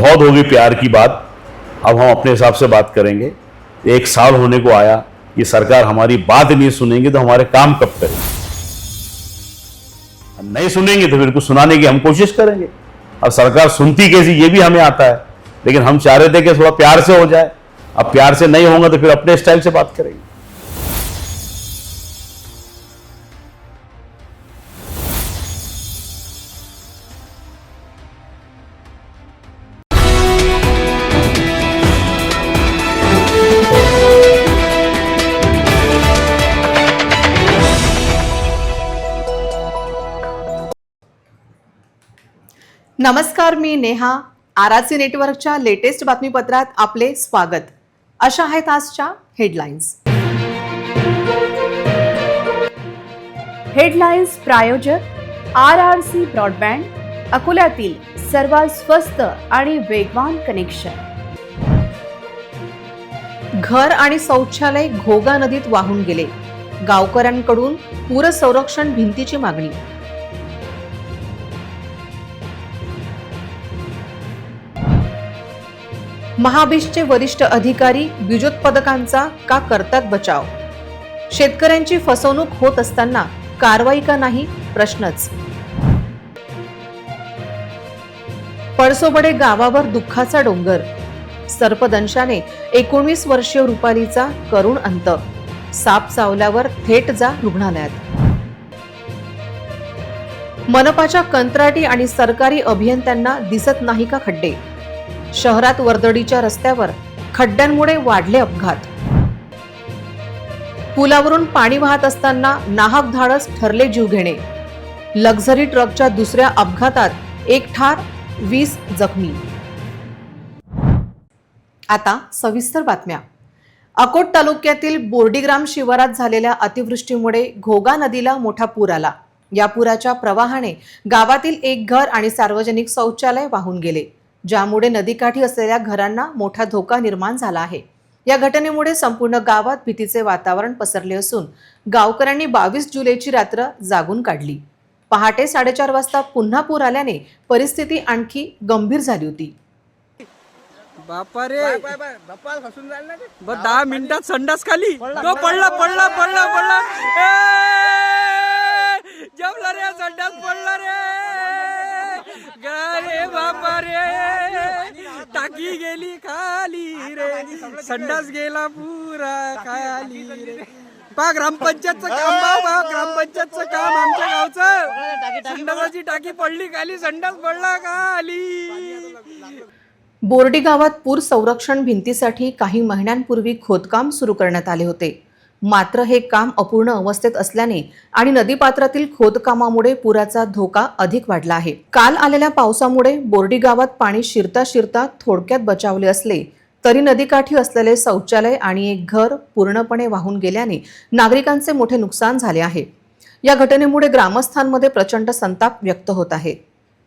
बहुत होगी प्यार की बात। अब हम अपने हिसाब से बात करेंगे। एक साल होने को आया, ये सरकार हमारी बात नहीं सुनेंगे तो हमारे काम कब करेंगे? नहीं सुनेंगे तो कुछ सुनाने की हम कोशिश करेंगे। अब सरकार सुनती कैसी, ये भी हमें आता है। लेकिन हम चाह रहे थे कि थोड़ा प्यार से हो जाए। अब प्यार से नहीं होगा तो फिर अपने स्टाइल से बात करेंगे। नमस्कार मी नेहा. आराची नेटवर्कच्या लेटेस्ट बातमीपत्रात आपले स्वागत. अशा आहेत आजच्या हेडलाईन्स. हेडलाईन्स प्रायोजक आर आर सी ब्रॉडबँड अकोल्यातील सर्वात स्वस्त आणि वेगवान कनेक्शन. घर आणि शौचालय घोगा नदीत वाहून गेले. गावकऱ्यांकडून पूरसंरक्षण भिंतीची मागणी. महाबीजचे वरिष्ठ अधिकारी बीजोत्पादकांचा का करतात बचाव? शेतकऱ्यांची फसवणूक होत असताना कारवाई का नाही? प्रश्नच. पळसोबडे गावावर दुःखाचा डोंगर. सर्पदंशाने एकोणवीस वर्षीय रुपालीचा करुण अंत. साप चावल्यावर थेट जा रुग्णालयात. मनपाच्या कंत्राटी आणि सरकारी अभियंत्यांना दिसत नाही का खड्डे? शहरात वर्दडीच्या रस्त्यावर खड्ड्यांमुळे वाढले अपघात. पुलावरून पाणी वाहत असताना नाहक धाडस ठरले जीव घेणे. लक्झरी ट्रकच्या दुसऱ्या अपघातात एक ठार वीस जखमी. आता सविस्तर बातम्या. अकोट तालुक्यातील बोर्डीग्राम शिवारात झालेल्या अतिवृष्टीमुळे घोगा नदीला मोठा पूर आला. या पुराच्या प्रवाहाने गावातील एक घर आणि सार्वजनिक शौचालय वाहून गेले. ज्यामुळे नदीकाठी असलेल्या घरांना मोठा धोका निर्माण झाला आहे. या घटनेमुळे संपूर्ण गावात भीतीचे वातावरण पसरले असून गावकऱ्यांनी बावीस जुलैची रात्र जागून काढली. पहाटे साडेचार वाजता पुन्हा पूर आल्याने परिस्थिती आणखी गंभीर झाली होती. बापा रे ब दहा मिनिटात संडास खाली. तो पडला पडला. पडला पडला. ए! जमला रे संडास पडला रे. रे बाबा रे. टाकी गेली खाली रे. संडास गेला पुरा खाली रे. पा ग्रामपंचायतचं काम बा ग्रामपंचायतचं काम आमच्या गावचं. संडासाची टाकी पडली खाली संडास पडला खाली. बोर्डी गावात पूर संरक्षण भिंतीसाठी काही महिन्यांपूर्वी खोदकाम सुरू करण्यात आले होते. मात्र हे काम अपूर्ण अवस्थेत असल्याने आणि नदीपात्रातील खोदकामामुळे पुराचा धोका अधिक वाढला आहे. काल आलेल्या पावसामुळे बोर्डी गावात पाणी शिरता शिरता थोडक्यात बचावले असले तरी नदीकाठी असलेले शौचालय आणि एक घर पूर्णपणे वाहून गेल्याने नागरिकांचे मोठे नुकसान झाले आहे. या घटनेमुळे ग्रामस्थांमध्ये प्रचंड संताप व्यक्त होत आहे.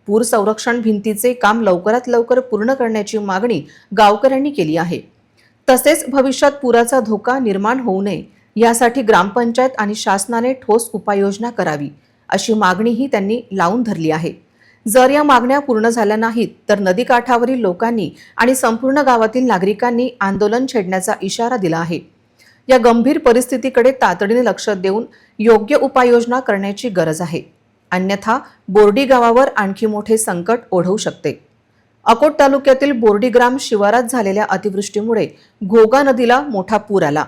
पूर संरक्षण भिंतीचे काम लवकरात लवकर पूर्ण करण्याची मागणी गावकऱ्यांनी केली आहे. तसेच भविष्यात पुराचा धोका निर्माण होऊ नये यासाठी ग्रामपंचायत आणि शासनाने ठोस उपाययोजना करावी अशी मागणीही त्यांनी लावून धरली आहे. जर या मागण्या पूर्ण झाल्या नाहीत तर नदीकाठावरील लोकांनी आणि संपूर्ण गावातील नागरिकांनी आंदोलन छेडण्याचा इशारा दिला आहे. या गंभीर परिस्थितीकडे तातडीने लक्ष देऊन योग्य उपाययोजना करण्याची गरज आहे. अन्यथा बोर्डी गावावर आणखी मोठे संकट ओढवू शकते. अकोट तालुक्यातील बोर्डीग्राम शिवारात झालेल्या अतिवृष्टीमुळे घोगा नदीला मोठा पूर आला.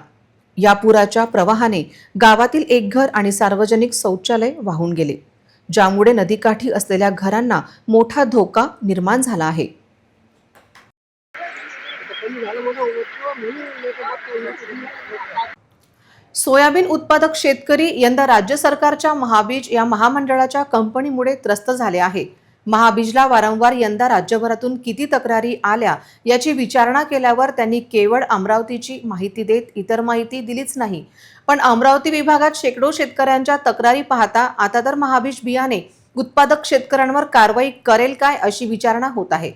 या पुराच्या प्रवाहाने गावातील एक घर आणि सार्वजनिक शौचालय वाहून गेले ज्यामुळे नदीकाठी असलेल्या घरांना मोठा धोका निर्माण झाला आहे. सोयाबीन उत्पादक शेतकरी यंदा राज्य सरकारच्या महाबीज या महामंडळाच्या कंपनीमुळे त्रस्त झाले आहे. महाबीजला वारंवार यंदा राज्यभरातून किती तक्रारी आल्या याची विचारणा केल्यावर त्यांनी केवळ अमरावतीची माहिती देत इतर माहिती दिलीच नाही. पण अमरावती विभागात शेकडो शेतकऱ्यांच्या तक्रारी पाहता आता तर महाबीज बियाणे उत्पादक शेतकऱ्यांवर कारवाई करेल काय अशी विचारणा होत आहे.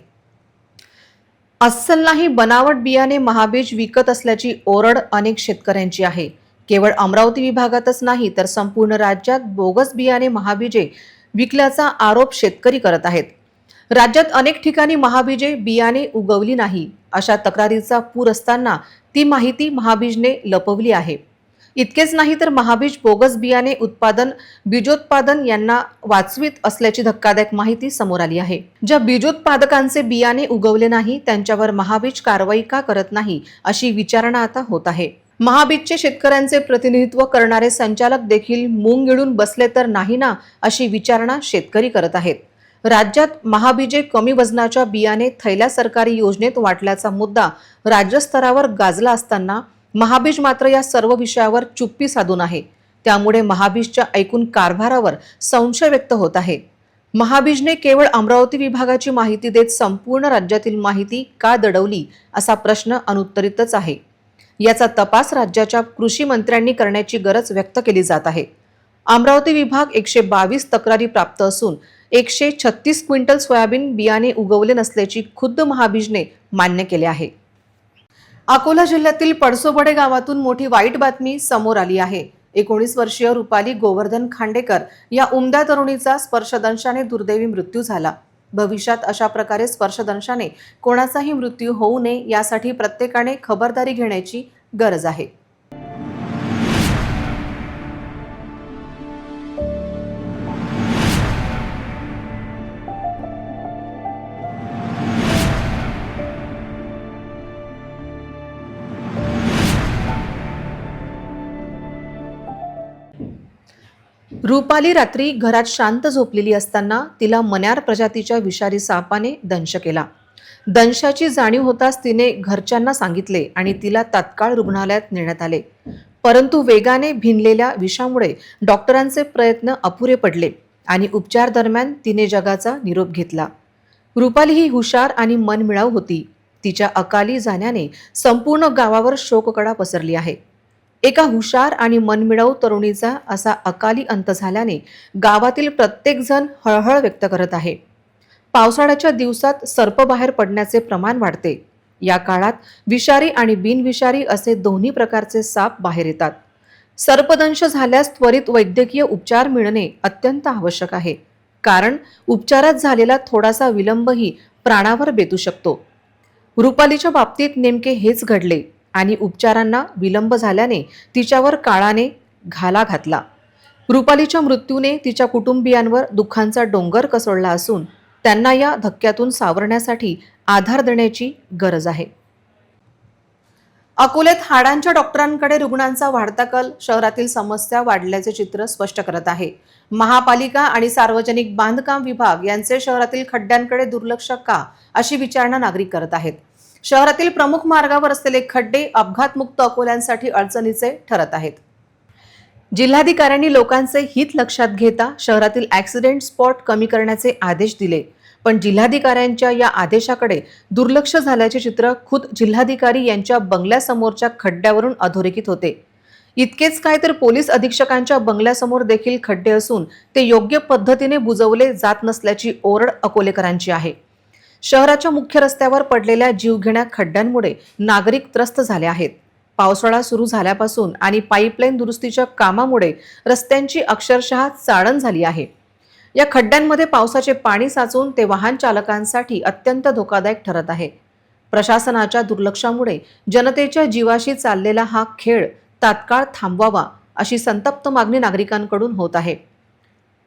अस्सल नाही बनावट बियाणे महाबीज विकत असल्याची ओरड अनेक शेतकऱ्यांची आहे. केवळ अमरावती विभागातच नाही तर संपूर्ण राज्यात बोगस बियाणे महाबीजे विकल्याचा आरोप शेतकरी करत आहेत. राज्यात अनेक ठिकाणी महाबीजे बियाणे उगवली नाही. अशा तक्रारीचा पूर असताना ती माहिती महाबीजने लपवली आहे. इतकेच नाही तर महाबीज बोगस बियाणे उत्पादन बीजोत्पादन यांना वाचवीत असल्याची धक्कादायक माहिती समोर आली आहे. ज्या बीजोत्पादकांचे बियाणे उगवले नाही त्यांच्यावर महाबीज कारवाई का करत नाही अशी विचारणा आता होत आहे. महाबीजचे शेतकऱ्यांचे प्रतिनिधित्व करणारे संचालक देखील मूंग गिळून बसले तर नाही ना अशी विचारणा शेतकरी करत आहेत. राज्यात महाबीजे कमी वजनाच्या बियाणे थैल्या सरकारी योजनेत वाटल्याचा मुद्दा राज्यस्तरावर गाजला असताना महाबीज मात्र या सर्व विषयावर चुप्पी साधून आहे. त्यामुळे महाबीजच्या ऐकून कारभारावर संशय व्यक्त होत आहे. महाबीजने केवळ अमरावती विभागाची माहिती देत संपूर्ण राज्यातील माहिती का दडवली असा प्रश्न अनुत्तरितच आहे. याचा तपास राज्याच्या कृषी मंत्र्यांनी करण्याची गरज व्यक्त केली जात आहे. अमरावती विभाग एकशे बावीस तक्रारी प्राप्त असून एकशे छत्तीस क्विंटल सोयाबीन बियाणे उगवले नसल्याची खुद्द महाबीजने मान्य केले आहे. अकोला जिल्ह्यातील पडसोबडे गावातून मोठी वाईट बातमी समोर आली आहे. एकोणीस वर्षीय रुपाली गोवर्धन खांडेकर या उमद्या तरुणीचा स्पर्शदंशाने दुर्दैवी मृत्यू झाला. भविष्यात अशा प्रकारे स्पर्शदंशाने कोणाचाही मृत्यू होऊ नये यासाठी प्रत्येकाने खबरदारी घेण्याची गरज आहे. रुपाली रात्री घरात शांत झोपलेली असताना तिला मन्यार प्रजातीच्या विषारी सापाने दंश केला. दंशाची जाणीव होताच तिने घरच्यांना सांगितले आणि तिला तात्काळ रुग्णालयात नेण्यात आले. परंतु वेगाने भिनलेल्या विषामुळे डॉक्टरांचे प्रयत्न अपुरे पडले आणि उपचार दरम्यान तिने जगाचा निरोप घेतला. रुपाली ही हुशार आणि मनमिळाव होती. तिच्या अकाली जाण्याने संपूर्ण गावावर शोककडा पसरली आहे. एका हुशार आणि मनमिळाऊ तरुणीचा असा अकाली अंत झाल्याने गावातील प्रत्येकजण हळहळ व्यक्त करत आहे. पावसाळ्याच्या दिवसात सर्प बाहेर पडण्याचे प्रमाण वाढते. या काळात विषारी आणि बिनविषारी असे दोन्ही प्रकारचे साप बाहेर येतात. सर्पदंश झाल्यास त्वरित वैद्यकीय उपचार मिळणे अत्यंत आवश्यक आहे. कारण उपचारात झालेला थोडासा विलंबही प्राणावर बेतू शकतो. रुपालीच्या बाबतीत नेमके हेच घडले. आणि उपचारांना विलंब झाल्याने तिच्यावर काळाने घाला घातला. रुपालीच्या मृत्यूने तिच्या कुटुंबियांवर दुःखांचा डोंगर कसळला असून त्यांना या धक्क्यातून सावरण्यासाठी आधार देण्याची गरज आहे. अकोल्यात हाडांच्या डॉक्टरांकडे रुग्णांचा वाढता कल शहरातील समस्या वाढल्याचे चित्र स्पष्ट करत आहे. महापालिका आणि सार्वजनिक बांधकाम विभाग यांचे शहरातील खड्ड्यांकडे दुर्लक्ष का अशी विचारणा नागरिक करत आहेत. शहरातील प्रमुख मार्गावर असलेले खड्डे अपघातमुक्त अकोल्यांसाठी अडचणीचे ठरत आहेत. जिल्हाधिकाऱ्यांनी लोकांचे हित लक्षात घेता शहरातील ॲक्सिडेंट स्पॉट कमी करण्याचे आदेश दिले. पण जिल्हाधिकाऱ्यांच्या या आदेशाकडे दुर्लक्ष झाल्याचे चित्र खुद जिल्हाधिकारी यांच्या बंगल्यासमोरच्या खड्ड्यावरून अधोरेखित होते. इतकेच काय तर पोलीस अधीक्षकांच्या बंगल्यासमोर देखील खड्डे असून ते योग्य पद्धतीने बुजवले जात नसल्याची ओरड अकोलेकरांची आहे. शहराच्या मुख्य रस्त्यावर पडलेल्या जीवघेण्या खड्ड्यांमुळे नागरिक त्रस्त झाले आहेत. पावसाळा सुरू झाल्यापासून आणि पाईपलाईन दुरुस्तीच्या कामामुळे रस्त्यांची अक्षरशः चाळण झाली आहे. या खड्ड्यांमध्ये पावसाचे पाणी साचून ते वाहन चालकांसाठी अत्यंत धोकादायक ठरत आहे. प्रशासनाच्या दुर्लक्षामुळे जनतेच्या जीवाशी चाललेला हा खेळ तात्काळ थांबवावा अशी संतप्त मागणी नागरिकांकडून होत आहे.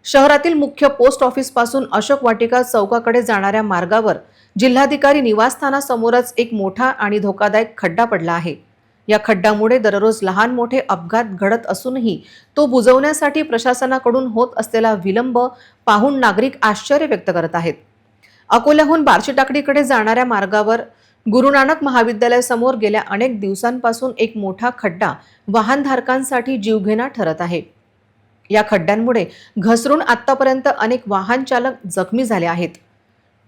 शहरातील मुख्य पोस्ट ऑफिसपासून अशोक वाटिका चौकाकडे जाणाऱ्या मार्गावर जिल्हाधिकारी निवासस्थानासमोरच एक मोठा आणि धोकादायक खड्डा पडला आहे. या खड्ड्यामुळे दररोज लहान मोठे अपघात घडत असूनही तो बुजवण्यासाठी प्रशासनाकडून होत असलेला विलंब पाहून नागरिक आश्चर्य व्यक्त करत आहेत. अकोल्याहून बार्शी टाकडीकडे जाणाऱ्या मार्गावर गुरुनानक महाविद्यालयासमोर गेल्या अनेक दिवसांपासून एक मोठा खड्डा वाहनधारकांसाठी जीवघेणा ठरत आहे. या खड्ड्यांमुळे घसरून आतापर्यंत अनेक वाहन चालक जखमी झाले आहेत.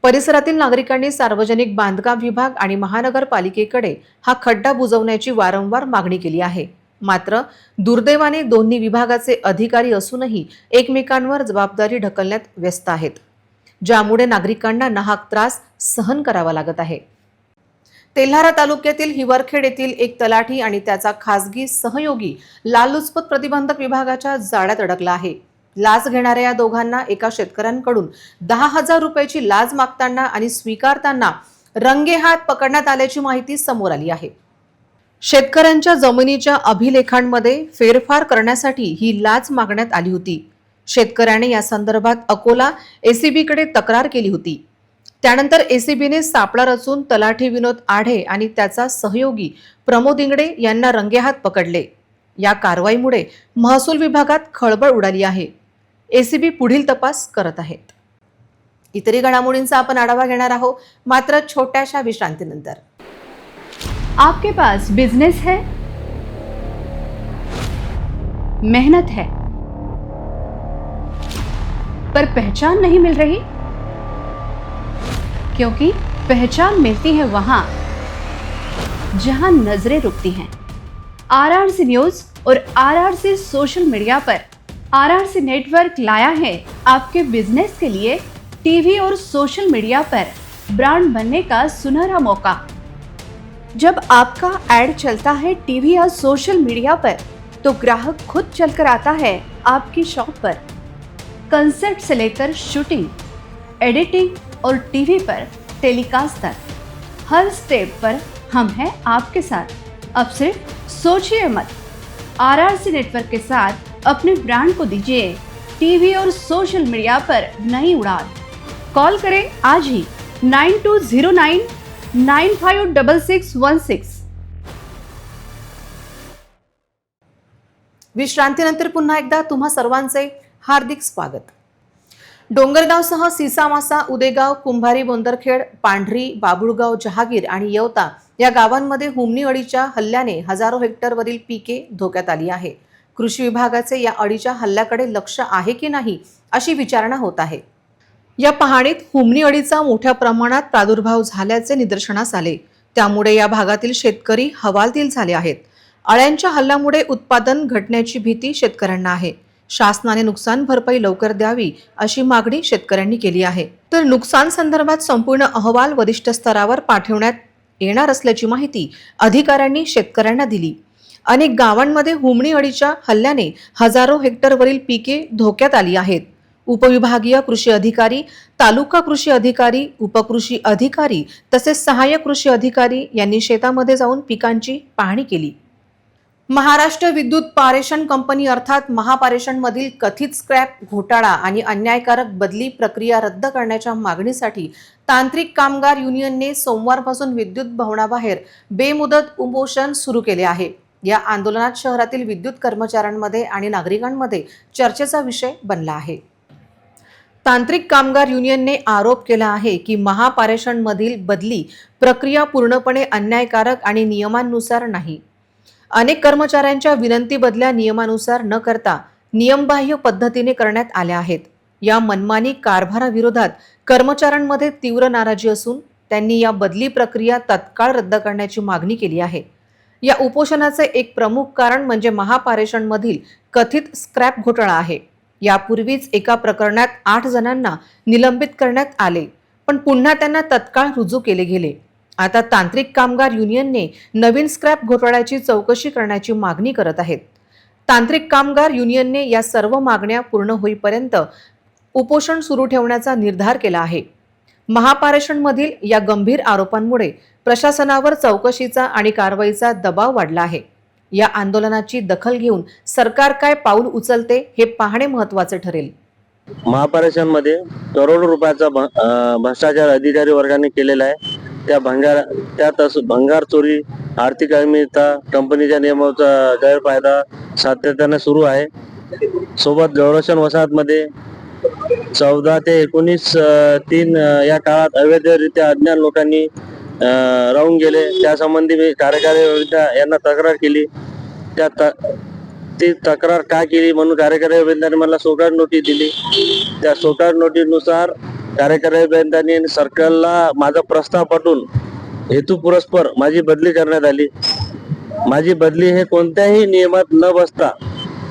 परिसरातील नागरिकांनी सार्वजनिक बांधकाम विभाग आणि महानगरपालिकेकडे हा खड्डा बुजवण्याची वारंवार मागणी केली आहे. मात्र दुर्दैवाने दोन्ही विभागाचे अधिकारी असूनही एकमेकांवर जबाबदारी ढकलण्यात व्यस्त आहेत ज्यामुळे नागरिकांना नाहक त्रास सहन करावा लागत आहे. तेल्हारा तालुक्यातील हिवरखेड येथील एक तलाठी आणि त्याचा खासगी सहयोगी लाललुचपत प्रतिबंधक विभागाच्या जाळ्यात अडकला आहे. लाच घेणाऱ्या या दोघांना एका शेतकऱ्यांकडून दहा हजार रुपयाची लाच मागताना आणि स्वीकारताना रंगेहात पकडण्यात आल्याची माहिती समोर आली आहे. शेतकऱ्यांच्या जमिनीच्या अभिलेखांमध्ये फेरफार करण्यासाठी ही लाच मागण्यात आली होती. शेतकऱ्याने या संदर्भात अकोला एसीबीकडे तक्रार केली होती. त्यानंतर एसीबीने सापळा रचून तलाठी विनोद आढे आणि त्याचा सहयोगी प्रमोद इंगडे यांना रंगेहात पकडले. या कारवाईमुळे महसूल विभागात खळबळ उडाली आहे. एसीबी पुढील तपास करत आहेत. इतरही घडामोडींचा आपण आढावा घेणार आहोत. मात्र छोट्याशा विश्रांतीनंतर. आपके पास बिजनेस है? मेहनत है. पर पहचान नहीं मिल रही? क्योंकि पहचान मिलती है वहाँ, जहाँ नज़रें रुकती हैं। आरआरसी न्यूज़ और आरआरसी सोशल मीडिया पर आरआरसी नेटवर्क लाया है आपके बिज़नेस के लिए टीवी और सोशल मीडिया पर ब्रांड बनने का सुनहरा मौका। जब आपका एड चलता है टीवी या सोशल मीडिया पर तो ग्राहक खुद चलकर आता है आपकी शॉप पर। कंसेप्ट से लेकर शूटिंग, एडिटिंग और टीवी पर टेलीकास्ट तक। हर स्टेप पर हम हैं आपके साथ। अब सिर्फ सोचिए मत। आरआरसी नेटवर्क के साथ अपने ब्रांड को दीजिए। टीवी और सोशल मीडिया पर नई उड़ान। कॉल करें आज ही nine two zero nine nine five double six one six. विश्रांतीनंतर पुन्हा एकदा तुम्हा सर्वांचे हार्दिक स्वागत। डोंगरगावसह सिसामासा उदेगाव कुंभारी बोंदरखेड पांढरी बाबुळगाव जहागीर आणि येवता या गावांमध्ये हुमणी अळीच्या हल्ल्याने हजारो हेक्टरवरील पिके धोक्यात आली आहे. कृषी विभागाचे या अळीच्या हल्ल्याकडे लक्ष आहे की नाही अशी विचारणा होत आहे. या पाहणीत हुमणी अळीचा मोठ्या प्रमाणात प्रादुर्भाव झाल्याचे निदर्शनास आले. त्यामुळे या भागातील शेतकरी हवालदिल झाले आहेत. अळ्यांच्या हल्ल्यामुळे उत्पादन घटण्याची भीती शेतकऱ्यांना आहे. शासनाने नुकसान भरपाई लवकर द्यावी अशी मागणी शेतकऱ्यांनी केली आहे. तर नुकसान संदर्भात संपूर्ण अहवाल वरिष्ठ स्तरावर पाठवण्यात येणार असल्याची माहिती अधिकाऱ्यांनी शेतकऱ्यांना दिली. अनेक गावांमध्ये हुमणी अळीच्या हल्ल्याने हजारो हेक्टरवरील पिके धोक्यात आली आहेत. उपविभागीय कृषी अधिकारी तालुका कृषी अधिकारी उपकृषी अधिकारी तसेच सहाय्यक कृषी अधिकारी यांनी शेतामध्ये जाऊन पिकांची पाहणी केली. महाराष्ट्र विद्युत पारेषण कंपनी अर्थात महापारेषणमधील कथित स्क्रॅप घोटाळा आणि अन्यायकारक बदली प्रक्रिया रद्द करण्याच्या मागणीसाठी तांत्रिक कामगार युनियनने सोमवारपासून विद्युत भवनाबाहेर बेमुदत उपोषण सुरू केले आहे. या आंदोलनात शहरातील विद्युत कर्मचाऱ्यांमध्ये आणि नागरिकांमध्ये चर्चेचा विषय बनला आहे. तांत्रिक कामगार युनियनने आरोप केला आहे की महापारेषणमधील बदली प्रक्रिया पूर्णपणे अन्यायकारक आणि नियमांनुसार नाही. अनेक कर्मचाऱ्यांच्या विनंती बदल्या नियमानुसार न करता नियमबाह्य पद्धतीने करण्यात आल्या आहेत. या मनमानी कारभाराविरोधात कर्मचाऱ्यांमध्ये तीव्र नाराजी असून त्यांनी या बदली प्रक्रिया तत्काळ रद्द करण्याची मागणी केली आहे. या उपोषणाचे एक प्रमुख कारण म्हणजे महापारेषणमधील कथित स्क्रॅप घोटाळा आहे. यापूर्वीच एका प्रकरणात आठ जणांना निलंबित करण्यात आले पण पुन्हा त्यांना तत्काळ रुजू केले गेले. आता तांत्रिक कामगार युनियनने नवीन स्क्रॅप घोटाळ्याची चौकशी करण्याची मागणी करत आहेत. तांत्रिक कामगार युनियनने या सर्व मागण्या पूर्ण होईपर्यंत उपोषण सुरू ठेवण्याचा निर्धार केला आहे. महापारेषणमधील या गंभीर आरोपांमुळे प्रशासनावर चौकशीचा आणि कारवाईचा दबाव वाढला आहे. या आंदोलनाची दखल घेऊन सरकार काय पाऊल उचलते हे पाहणे महत्त्वाचे ठरेल. महापारेषणमध्ये करोडो रुपयाचा भ्रष्टाचार अधिकारी वर्गाने केलेला आहे. त्या भंगार त्यात असं भंगार चोरी आर्थिक अनियमितता कंपनीच्या नियमाचा गैरफायदा सातत्याने सुरू आहे. सोबत जवळशन वसाहतमध्ये चौदा ते एकोणीस तीन या काळात अवैधरित्या अज्ञान लोकांनी राहून गेले. त्यासंबंधी मी कार्यकारी यांना तक्रार केली. त्या ती तक्रार का केली म्हणून कार्यकारी अभियंत्याने मला सोकार नोटीस दिली. त्या सोकार नोटीसनुसार कार्यकारी अभियंत्याने सर्कलला माझा प्रस्ताव पाठवून हेतू पुरस्पर माझी बदली करण्यात आली. माझी बदली हे कोणत्याही नियमात न बसता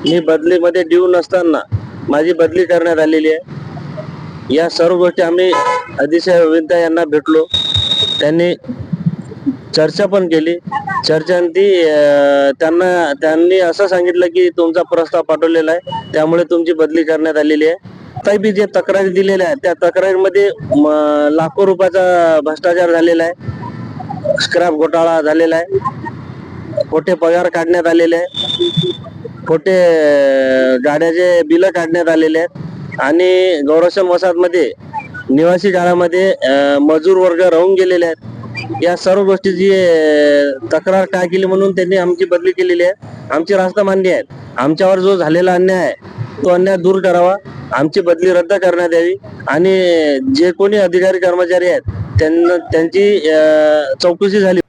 मी बदलीमध्ये ड्यू नसताना माझी बदली करण्यात आलेली आहे. या सर्व गोष्टी आम्ही अतिशय अभियंता यांना भेटलो. त्यांनी चर्चा पण केली. चर्चांती ती त्यांना त्यांनी असं सांगितलं की तुमचा प्रस्ताव पाठवलेला आहे. त्यामुळे तुमची बदली करण्यात आलेली आहे. बी जे तक्रारी दिलेल्या आहेत त्या तक्रारीमध्ये लाखो रुपयाचा भ्रष्टाचार झालेला आहे. स्क्रॅप घोटाळा झालेला आहे. खोटे पगार काढण्यात आलेले आहे खोटे गाड्याचे बिलं काढण्यात आलेले आहेत. आणि गौरक्षण वसाहतमध्ये निवासी काळामध्ये मजूर वर्ग राहून गेलेले आहेत. या सर्व गोष्टीची तक्रार काय केली म्हणून त्यांनी आमची बदली केलेली आहे. आमची रास्ता मान्य आहेत आमच्यावर जो झालेला अन्याय आहे तो अन्याय दूर करावा. आमची बदली रद्द करण्यात यावी. आणि जे कोणी अधिकारी कर्मचारी आहेत त्यांना त्यांची चौकशी झाली.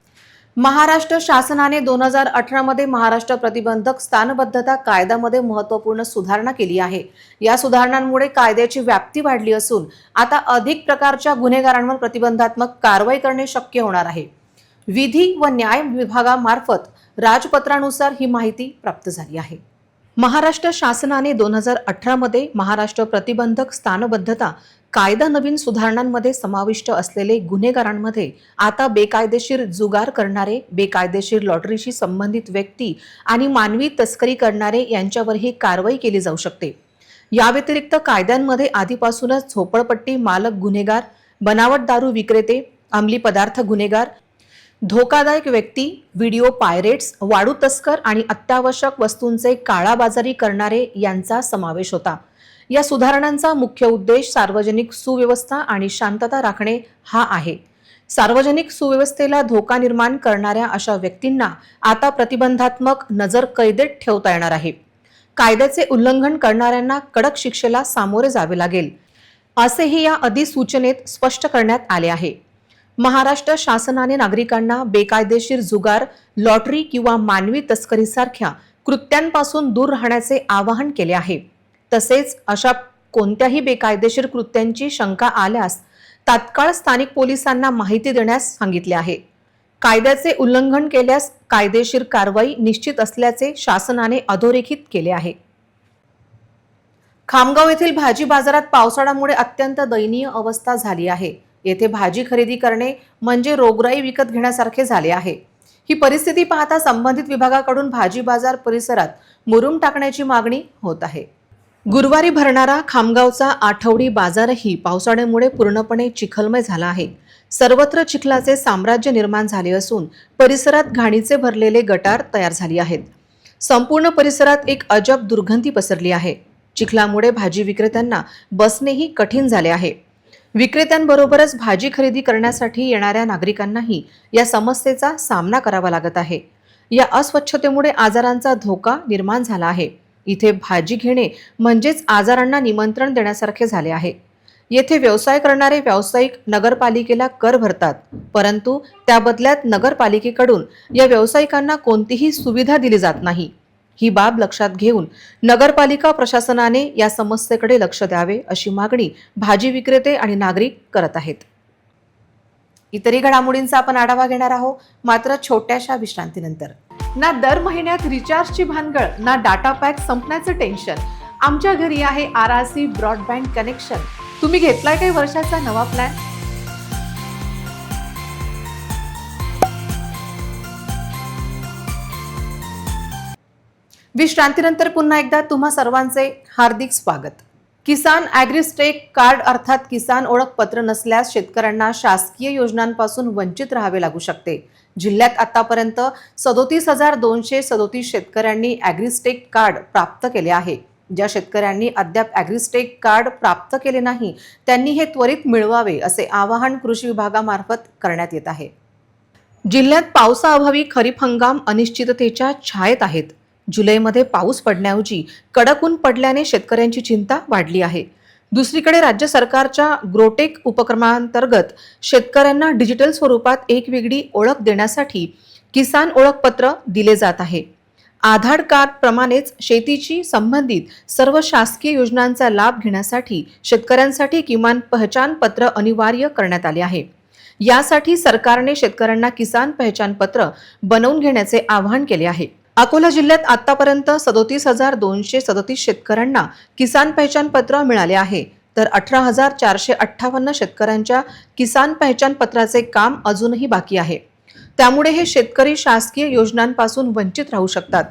महाराष्ट्र शासनाने दोन हजार अठरा मध्ये महाराष्ट्र प्रतिबंधक स्थानबद्धता कायद्यामध्ये महत्त्वपूर्ण सुधारणा केली आहे. या सुधारणांमुळे कायद्याची व्याप्ती वाढली असून आता अधिक प्रकारच्या गुन्हेगारांवर प्रतिबंधात्मक कारवाई करणे शक्य होणार आहे. विधी व न्याय विभागामार्फत राजपत्रानुसार ही माहिती प्राप्त झाली आहे. महाराष्ट्र शासनाने दोन हजार अठरामध्ये महाराष्ट्र प्रतिबंधक स्थानबद्धता कायदा नवीन सुधारणांमध्ये समाविष्ट असलेले गुन्हेगारांमध्ये आता बेकायदेशीर जुगार करणारे बेकायदेशीर लॉटरीशी संबंधित व्यक्ती आणि मानवी तस्करी करणारे यांच्यावरही कारवाई केली जाऊ शकते. या व्यतिरिक्त कायद्यांमध्ये आधीपासूनच झोपडपट्टी मालक गुन्हेगार बनावट दारू विक्रेते अंमली पदार्थ गुन्हेगार धोकादायक व्यक्ती व्हिडिओ पायरेट्स वाढू तस्कर आणि अत्यावश्यक वस्तूंचे काळाबाजारी करणारे यांचा समावेश होता. या सुधारणांचा मुख्य उद्देश सार्वजनिक सुव्यवस्था आणि शांतता राखणे हा आहे. सार्वजनिक सुव्यवस्थेला धोका निर्माण करणाऱ्या अशा व्यक्तींना आता प्रतिबंधात्मक नजर कैदेत ठेवता येणार आहे. कायद्याचे उल्लंघन करणाऱ्यांना कडक शिक्षेला सामोरे जावे लागेल. असेही या अधिसूचनेत स्पष्ट करण्यात आले आहे. महाराष्ट्र शासनाने नागरिकांना बेकायदेशीर जुगार लॉटरी किंवा मानवी तस्करीसारख्या कृत्यांपासून दूर राहण्याचे आवाहन केले आहे. तसेच अशा कोणत्याही बेकायदेशीर कृत्यांची शंका आल्यास तात्काळ स्थानिक पोलिसांना माहिती देण्यास सांगितले आहे. कायद्याचे उल्लंघन केल्यास कायदेशीर कारवाई निश्चित असल्याचे शासनाने अधोरेखित केले आहे. खामगाव येथील भाजी बाजारात पावसाळ्यामुळे अत्यंत दयनीय अवस्था झाली आहे. येथे भाजी खरेदी करणे म्हणजे रोगराई विकत घेण्यासारखे झाले आहे. ही परिस्थिती पाहता संबंधित विभागाकडून भाजी बाजार परिसरात मुरुम टाकण्याची मागणी होत आहे. गुरुवारी भरणारा खामगावचा आठवडी बाजारही पावसाळ्यामुळे पूर्णपणे चिखलमय झाला आहे. सर्वत्र चिखलाचे साम्राज्य निर्माण झाले असून परिसरात घाणीचे भरलेले गटार तयार झाली आहेत. संपूर्ण परिसरात एक अजब दुर्गंधी पसरली आहे. चिखलामुळे भाजी विक्रेत्यांना बसणेही कठीण झाले आहे. विक्रेत्यांबरोबरच भाजी खरेदी करण्यासाठी येणाऱ्या नागरिकांनाही या समस्येचा सामना करावा लागत आहे. या अस्वच्छतेमुळे आजारांचा धोका निर्माण झाला आहे. इथे भाजी घेणे म्हणजेच आजारांना निमंत्रण देण्यासारखे झाले आहे. येथे व्यवसाय करणारे व्यावसायिक नगरपालिकेला कर भरतात परंतु त्या बदल्यात नगरपालिकेकडून या व्यावसायिकांना कोणतीही सुविधा दिली जात नाही. ही बाब लक्षात घेऊन नगरपालिका प्रशासनाने या समस्येकडे लक्ष द्यावे अशी मागणी भाजी विक्रेते आणि नागरिक करत आहेत. इतरही घडामोडींचा आपण आढावा घेणार आहोत मात्र छोट्याशा विश्रांतीनंतर. ना दर महिन्यात रिचार्जची भानगड ना डाटा पॅक संपण्याचं टेन्शन. आमच्या घरी आहे R R C broadband connection. तुम्ही घेतलाय काही वर्षाचा नवा प्लॅन? विश्रांतीनंतर पुन्हा एकदा तुम्हा सर्वांचे हार्दिक स्वागत. किसान ॲग्रिस्टेक कार्ड अर्थात किसान ओळखपत्र नसल्यास शेतकऱ्यांना शासकीय योजनांपासून वंचित राहावे लागू शकते. जिल्ह्यात आतापर्यंत सदोतीस हजार दोनशे सदोतीस शेतकऱ्यांनी ॲग्रिस्टेक कार्ड प्राप्त केले आहे. ज्या शेतकऱ्यांनी अद्याप ॲग्रिस्टेक कार्ड प्राप्त केले नाही त्यांनी हे त्वरित मिळवावे असे आवाहन कृषी विभागामार्फत करण्यात येत आहे. जिल्ह्यात पावसाअभावी खरीप हंगाम अनिश्चिततेच्या छायेत आहेत. जुलैमध्ये पाऊस पडण्याऐवजी कडक ऊन पडल्याने शेतकऱ्यांची चिंता वाढली आहे. दुसरीकडे राज्य सरकारच्या ग्रोटेक उपक्रमांतर्गत शेतकऱ्यांना डिजिटल स्वरूपात एक वेगळी ओळख देण्यासाठी किसान ओळखपत्र दिले जात आहे. आधार कार्ड प्रमाणेच शेतीची संबंधित सर्व शासकीय योजनांचा लाभ घेण्यासाठी शेतकऱ्यांसाठी किमान पहचान पत्र अनिवार्य करण्यात आले आहे. यासाठी सरकारने शेतकऱ्यांना किसान पहचान पत्र बनवून घेण्याचे आवाहन केले आहे. अकोला जिल्ह्यात आतापर्यंत सदोतीस हजार दोनशे सदोतीस शेतकऱ्यांना किसान पहचान पत्र मिळाले आहे. तर अठरा हजार चारशे अठ्ठावन्न शेतकऱ्यांच्या किसान पहचान पत्राचे काम अजूनही बाकी आहे. त्यामुळे हे शेतकरी शासकीय योजनांपासून वंचित राहू शकतात.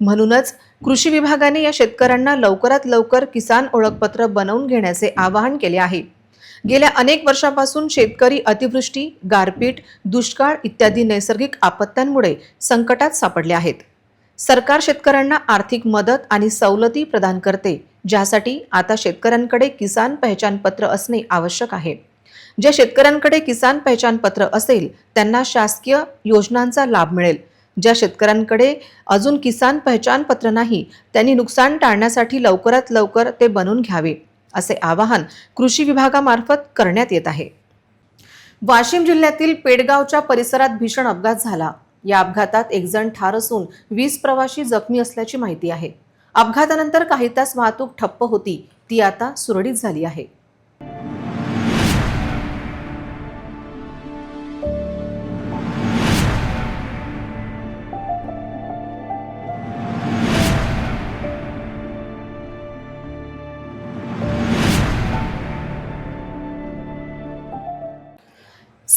म्हणूनच कृषी विभागाने या शेतकऱ्यांना लवकरात लवकर किसान ओळखपत्र बनवून घेण्याचे आवाहन केले आहे. गेल्या अनेक वर्षापासून शेतकरी अतिवृष्टी गारपीट दुष्काळ इत्यादी नैसर्गिक आपत्त्यांमुळे संकटात सापडले आहेत. सरकार शेतकऱ्यांना आर्थिक मदत आणि सवलती प्रदान करते ज्यासाठी आता शेतकऱ्यांकडे किसान पहचान पत्र असणे आवश्यक आहे. ज्या शेतकऱ्यांकडे किसान पहचान पत्र असेल त्यांना शासकीय योजनांचा लाभ मिळेल. ज्या शेतकऱ्यांकडे अजून किसान पहचान पत्र नाही त्यांनी नुकसान टाळण्यासाठी लवकरात लवकर ते बनवून घ्यावे असे आवाहन कृषी विभागामार्फत करण्यात येत आहे. वाशिम जिल्ह्यातील पेडगावच्या परिसरात भीषण अपघात झाला. या अपघातात एकजण ठार असून वीस प्रवाशी जखमी असल्याची माहिती आहे. अपघातानंतर काही तास वाहतूक ठप्प होती. ती आता सुरळीत झाली आहे.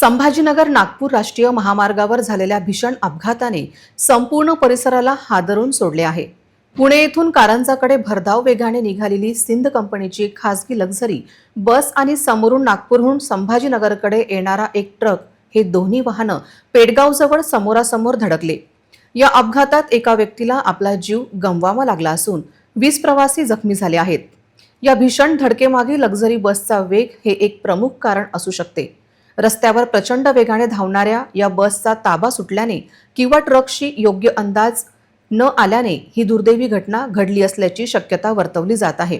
संभाजीनगर नागपूर राष्ट्रीय महामार्गावर झालेल्या भीषण अपघाताने संपूर्ण परिसराला हादरून सोडले आहे. पुणे येथून कारंजाकडे भरधाव वेगाने निघालेली सिंध कंपनीची खासगी लक्झरी बस आणि समोरून नागपूरहून संभाजीनगरकडे येणारा एक ट्रक हे दोन्ही वाहनं पेडगावजवळ समोरासमोर धडकले. या अपघातात एका व्यक्तीला आपला जीव गमवावा लागला असून वीस प्रवासी जखमी झाले आहेत. या भीषण धडकेमागे लक्झरी बसचा वेग हे एक प्रमुख कारण असू शकते. रस्त्यावर प्रचंड वेगाने धावणाऱ्या या बसचा ताबा सुटल्याने किंवा ट्रकशी योग्य अंदाज न आल्याने ही दुर्दैवी घटना घडली असल्याची शक्यता वर्तवली जात आहे.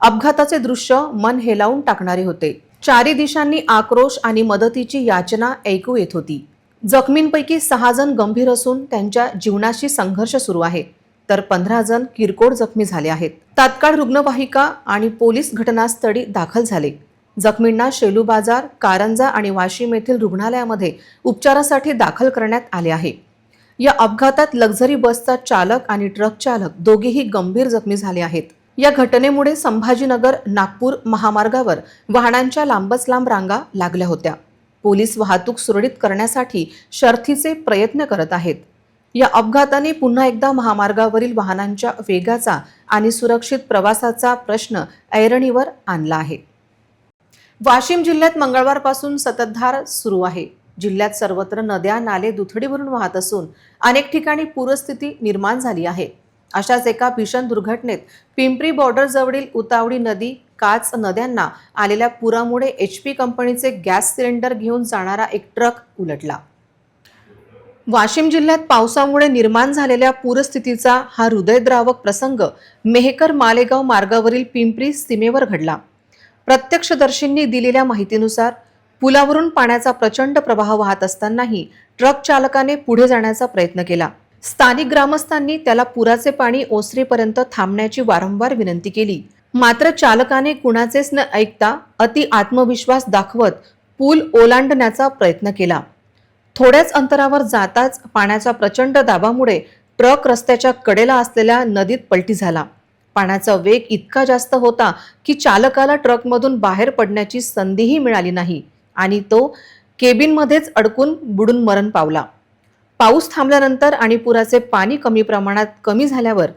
अपघाताचे दृश्य मन हेलावून टाकणारे होते. चारी दिशांनी आक्रोश आणि मदतीची याचना ऐकू येत होती. जखमींपैकी सहा जण गंभीर असून त्यांच्या जीवनाशी संघर्ष सुरू आहे. तर पंधरा जण किरकोळ जखमी झाले आहेत. तात्काळ रुग्णवाहिका आणि पोलीस घटनास्थळी दाखल झाले. जखमींना शेलू बाजार कारंजा आणि वाशिम येथील रुग्णालयामध्ये उपचारासाठी दाखल करण्यात आले आहे. या अपघातात लक्झरी बसचा चालक आणि ट्रक चालक दोघेही गंभीर जखमी झाले आहेत. या घटनेमुळे संभाजीनगर नागपूर महामार्गावर वाहनांच्या लांबच लांब रांगा लागल्या होत्या. पोलीस वाहतूक सुरळीत करण्यासाठी शर्थीचे प्रयत्न करत आहेत. या अपघाताने पुन्हा एकदा महामार्गावरील वाहनांच्या वेगाचा आणि सुरक्षित प्रवासाचा प्रश्न ऐरणीवर आणला आहे. वाशिम जिल्ह्यात मंगळवारपासून सततधार सुरू आहे. जिल्ह्यात सर्वत्र नद्या नाले दुथडी भरून वाहत असून अनेक ठिकाणी पूरस्थिती निर्माण झाली आहे. अशाच एका भीषण दुर्घटनेत पिंपरी बॉर्डर जवळील उतावळी नदी काच नद्यांना आलेल्या पुरामुळे एच पी कंपनीचे गॅस सिलेंडर घेऊन जाणारा एक ट्रक उलटला. वाशिम जिल्ह्यात पावसामुळे निर्माण झालेल्या पूरस्थितीचा हा हृदयद्रावक प्रसंग मेहकर मालेगाव मार्गावरील पिंपरी सीमेवर घडला. प्रत्यक्षदर्शींनी दिलेल्या माहितीनुसार पुलावरून पाण्याचा प्रचंड प्रवाह वाहत असतानाही ट्रक चालकाने पुढे जाण्याचा प्रयत्न केला. स्थानिक ग्रामस्थांनी त्याला पुराचे पाणी ओसरेपर्यंत थांबण्याची वारंवार विनंती केली. मात्र चालकाने कुणाचेच न ऐकता अति आत्मविश्वास दाखवत पूल ओलांडण्याचा प्रयत्न केला. थोड्याच अंतरावर जाताच पाण्याच्या प्रचंड दाबामुळे ट्रक रस्त्याच्या कडेला असलेल्या नदीत पलटी झाला. पाण्याचा वेग इतका जास्त होता की चालकाला ट्रकमधून बाहेर पडण्याची संधीही मिळाली नाही आणि तो केबिनमध्येच अडकून बुडून मरण पावला. पाऊस थांबल्यानंतर आणि पुराचे पाणी कमी प्रमाणात कमी झाल्यावर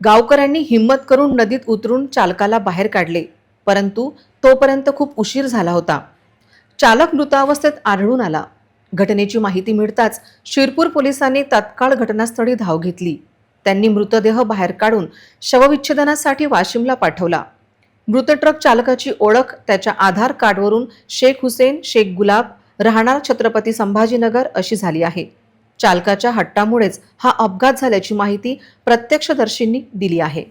गावकऱ्यांनी हिंमत करून नदीत उतरून चालकाला बाहेर काढले परंतु तोपर्यंत खूप उशीर झाला होता. चालक मृतावस्थेत आढळून आला. घटनेची माहिती मिळताच शिरपूर पोलिसांनी तात्काळ घटनास्थळी धाव घेतली. त्यांनी मृतदेह बाहेर काढून शवविच्छेदनासाठी वाशिमला पाठवला. मृत ट्रक चालकाची ओळख त्याच्या आधार कार्डवरून शेख हुसेन शेख गुलाब राहणार छत्रपती संभाजीनगर अशी झाली आहे. चालकाच्या हट्टामुळेच हा अपघात झाल्याची माहिती प्रत्यक्षदर्शींनी दिली आहे.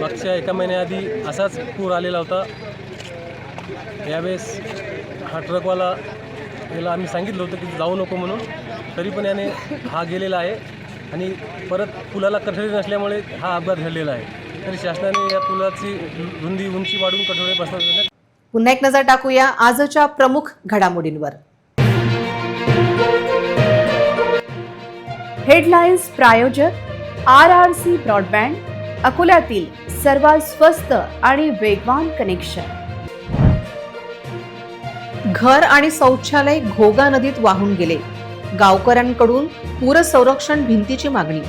मागच्या एका महिन्याआधी असाच पूर आलेला होता. यावेळेस हा ट्रकवाला याला आम्ही सांगितलं होतं की जाऊ नको म्हणून. तरी पण याने हा गेलेला आहे. आणि परत पुलाला कठडे नसल्यामुळे हा अपघात घडलेला आहे. तरी शासनाने या पुलाची रुंदी उंची वाढून कठोरे बसवण्यात पुन्हा एक नजर टाकूया आजच्या प्रमुख घडामोडींवर. हेडलाईन्स प्रायोजक आर आर सी ब्रॉडबँड अकोल्यातील सर्वात स्वस्त आणि वेगवान कनेक्शन. घर आणि शौचालय घोगा नदीत वाहून गेले. गावकऱ्यांकडून पूर संरक्षण भिंतीची मागणी.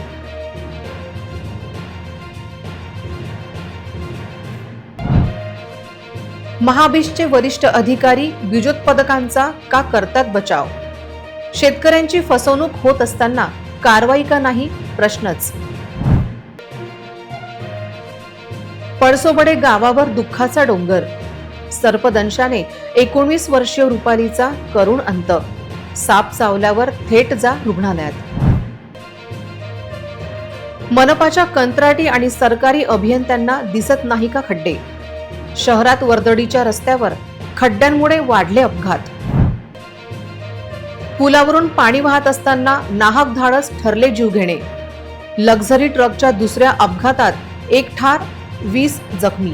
महाबीजचे वरिष्ठ अधिकारी बीजोत्पादकांचा का करतात बचाव? शेतकऱ्यांची फसवणूक होत असताना कारवाई का नाही? प्रश्नच. पळसोबडे गावावर दुःखाचा डोंगर. सर्पदंशाने एकोणवीस वर्षीय रुपालीचा करुण अंत. साप चावल्यावर थेट जा रुग्णालयात. मनपाच्या कंत्राटी आणि सरकारी अभियंत्यांना दिसत नाही का खड्डे? शहरात वर्दळीच्या रस्त्यावर खड्ड्यांमुळे वाढले अपघात. पुलावरून पाणी वाहत असताना नाहक धाडस ठरले जीव घेणे. लक्झरी ट्रकच्या दुसऱ्या अपघातात एक ठार वीस जखमी.